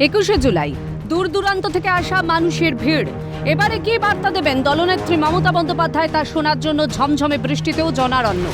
একুশে জুলাই। দূর দূরান্ত থেকে আসা মানুষের ভিড়। এবারে কি বার্তা দেবেন? দলনেত্রী মমতা বন্দ্যোপাধ্যায় তা শোনার জন্য ঝমঝমে বৃষ্টিতেও জনারণ্য।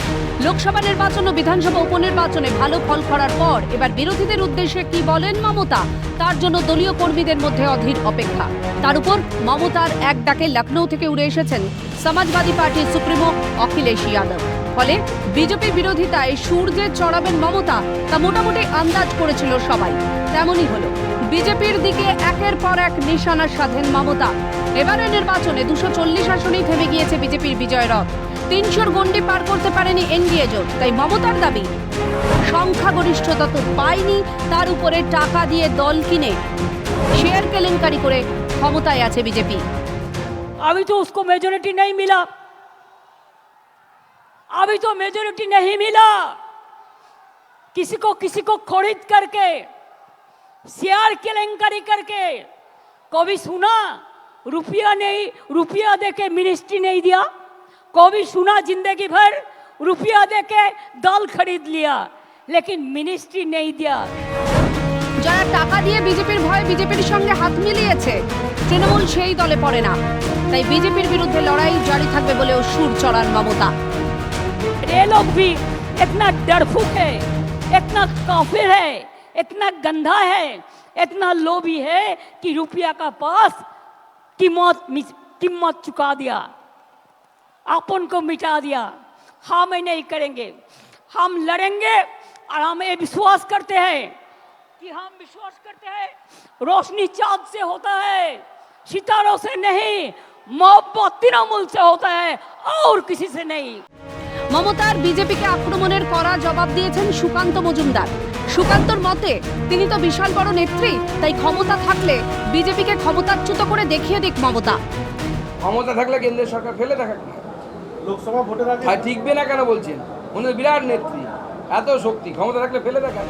লোকসভা নির্বাচন ও বিধানসভা উপনির্বাচনে ভালো ফল করার পর এবার বিরোধীদের উদ্দেশ্যে কি বলেন মমতা? তার জন্য দলীয় কর্মীদের মধ্যে অধীর অপেক্ষা। তার উপর মমতার এক ডাকে লখনৌ থেকে উড়ে এসেছেন সমাজবাদী পার্টির সুপ্রিমো অখিলেশ যাদব। ফলে বিজেপি বিরোধিতায় সুর যে চড়াবেন মমতা, তা মোটামুটি আন্দাজ করেছিল সবাই। তেমনই হলো। বিজেপির দিকে একের পর এক নিশানা সাধেন মমতা এবারের নির্বাচনে দুশো চল্লিশ আসনেই থেমে গিয়েছে বিজেপির বিজয় রথ তিনশোর গণ্ডি পার করতে পারেনি এনডিএ জোট তাই মমতার দাবি সংখ্যাগরিষ্ঠতা তো পায়নি তার উপরে টাকা দিয়ে দল কিনে শেয়ার কেলেঙ্কারি করে ক্ষমতায় আছে বিজেপি अभी तो उसको मेजोरिटी नहीं मिला अभी तो मेजोरिटी नहीं मिला किसी को किसी को खरीद करके शेयर केलेंकारी करके कभी सुना रुपया नहीं रुपया दे के मिनिस्ट्री नहीं दिया कभी सुना जिंदगी भर रुपया दे के दल खरीद लिया लेकिन मिनिस्ट्री नहीं दिया যারা টাকা দিয়ে বিজেপির ভয়ে বিজেপির সঙ্গে হাত মিলিয়েছে তৃণমূল সেই দলে পড়ে না তাই বিজেপির বিরুদ্ধে লড়াই জারি থাকবে বলেও সুর চড়ান মমতা ये लोग भी इतना डरफुक है इतना काफिर है इतना गंदा है इतना लोभी है कि रुपया का पास कीमत मिस- कीमत चुका दिया अपन को मिटा दिया हम ये नहीं करेंगे हम लड़ेंगे और हम ये विश्वास करते हैं कि हम विश्वास करते हैं रोशनी चांद से होता है सितारों से नहीं मोहब्बत तृणमूल से होता है और किसी से नहीं মমতার বিজেপিকে আক্রমণের কড়া জবাব দিয়েছেন সুকান্ত মজুমদার সুকান্তর মতে তিনি তো বিশাল বড় নেত্রী তাই ক্ষমতা থাকলে বিজেপিকে ক্ষমতাচ্যুত করে দেখিয়ে দিক মমতা। ক্ষমতা থাকলে কেন্দ্রের সরকার ফেলে থাকা লোকসভা ভোটের আগে আর টিকবে না কেন বলছেন? উনি বিরাট নেত্রী এত শক্তি ক্ষমতা থাকলে ফেলে দেখা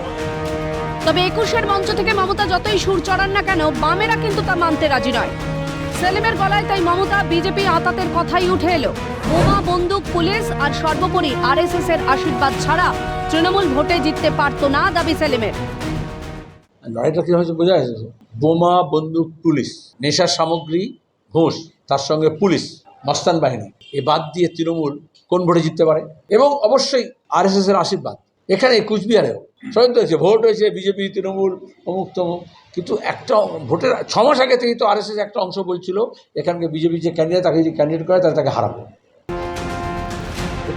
তবে একুশের মঞ্চ থেকে মমতা যতই সুর চড়ান না কেন বামেরা কিন্তু তা মানতে রাজি নয়। সেলিমের গলায় তাই মমতা বিজেপি আতাতের কথাই উঠে এলো। বোমা, বন্দুক, পুলিশ আর সর্বোপরি আরএসএস এর আশীর্বাদ ছাড়া তৃণমূল ভোটে জিততে পারতো না দাবি সেলিমের। লড়াইটা বোঝা যাচ্ছে বোমা, বন্দুক, পুলিশ, নেশার সামগ্রী, ঘোষ, তার সঙ্গে পুলিশ, মস্তান বাহিনী। এ বাদ দিয়ে তৃণমূল কোন ভোটে জিততে পারে? এবং অবশ্যই আরএসএস এর আশীর্বাদ। এখানে কুচবিহারেও। ষড়যন্ত্র হয়েছে, ভোট হয়েছে, বিজেপি, তৃণমূল, অমুক তমুক। কিন্তু একটা ভোটের ছ মাস আগে থেকেই তো আরএসএস একটা অংশ বলছিল এখানকে বিজেপি যে ক্যান্ডিডেট তাকে যে ক্যান্ডিডেট করে, তাহলে তাকে হারাবো।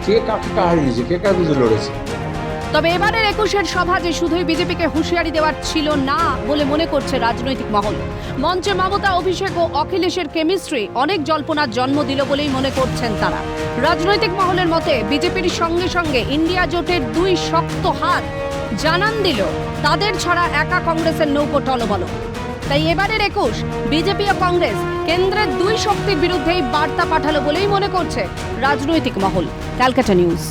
কে কাকে হারিয়েছে কে কার লড়েছে? তবে এবারের একুশের সভা যে শুধুই বিজেপিকে হুঁশিয়ারি দেওয়ার ছিল না বলে মনে করছে রাজনৈতিক মহল। মঞ্চে মমতা, অভিষেক ও অখিলেশের কেমিস্ট্রি অনেক জল্পনার জন্ম দিল বলেই মনে করছেন তারা। রাজনৈতিক মহলের মতে বিজেপির সঙ্গে সঙ্গে ইন্ডিয়া জোটের দুই শক্ত হাত জানান দিল। তাদের ছাড়া একা কংগ্রেসের নৌকো টলবল। তাই এবারের একুশ বিজেপি ও কংগ্রেস কেন্দ্রের দুই শক্তির বিরুদ্ধেই বার্তা পাঠালো বলেই মনে করছে রাজনৈতিক মহল। ক্যালকাটা নিউজ।